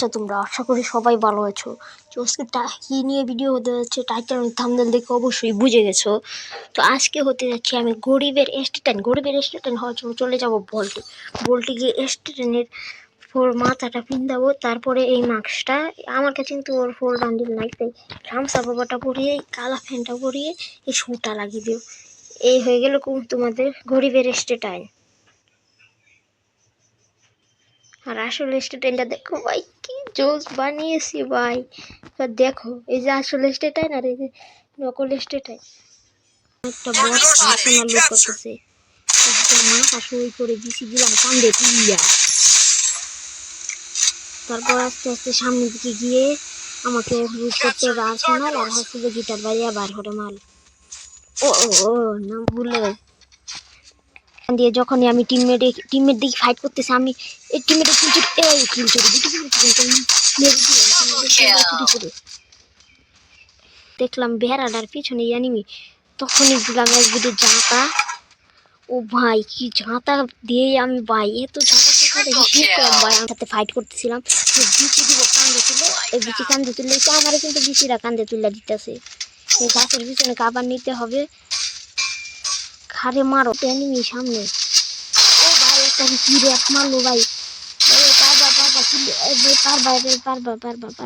আচ্ছা তোমরা আশা করি সবাই ভালো আছো। তো আজকে কি নিয়ে ভিডিও হতে যাচ্ছে টাইটেল থামনেল দেখে অবশ্যই বুঝে গেছো। তো আজকে হতে যাচ্ছে আমি গরিবের স্টেটেন গরিবের স্টেটেন হওয়ার জন্য চলে যাব বলটি বলটি গিয়ে স্টেটেনের ফোর মাথাটা পিন্দাবো তারপরে এই মাস্কটা আমার কাছে কিন্তু ওর ফোর বান্ডিল নাই, তাই বাবাটা পরিয়ে, কালা ফ্যানটা পরিয়ে এই শুটা লাগিয়ে দিও। এই হয়ে গেল তোমাদের গরিবের স্টেটাইন আর আসলে স্টেটাইনটা দেখো ভাই কি জোস বানিয়েছি ভাই। এবার দেখো এই যে আসলে স্টেটাইন আর এই যে নকল স্টেটাইন একটা বস আসলে লোক করতেছে। একটা মাথা সই করে দিছি দিলাম কান্দে তুইয়া তারপর আস্তে আস্তে সামনের দিকে গিয়ে আমাকে রুট করতে হবে আর হচ্ছে গিটার বাড়িয়া বার করে মাল। ও ও ও নাম ভুলে দিয়ে যখনই আমি টিমমেট টিমমেট দিকে ফাইট করতেছি আমি এই টিমমেটের কিল চুরি এই কিল চুরি। দেখলাম বেড়াটার পিছনে অ্যানিমি তখনই দিলাম এক বিটে ঝাঁকা ও ভাই কি ঝাঁটা দিয়ে আমি ভাই এত করলাম ভাই আমার সাথে ফাইট করতেছিলাম। বিচি দিব কান্দে তুলে এই বিচি কান্দে তুললে তো আমারও কিন্তু বিচিরা কান্দে তুলে দিতেছে। এই গাছের পিছনে কাবার নিতে হবে। খারে মারো। এনিমি সামনে। ও ভাই, একটা কি রে মারলো ভাই। পারবা পারবা পারবা পারবা পারবা।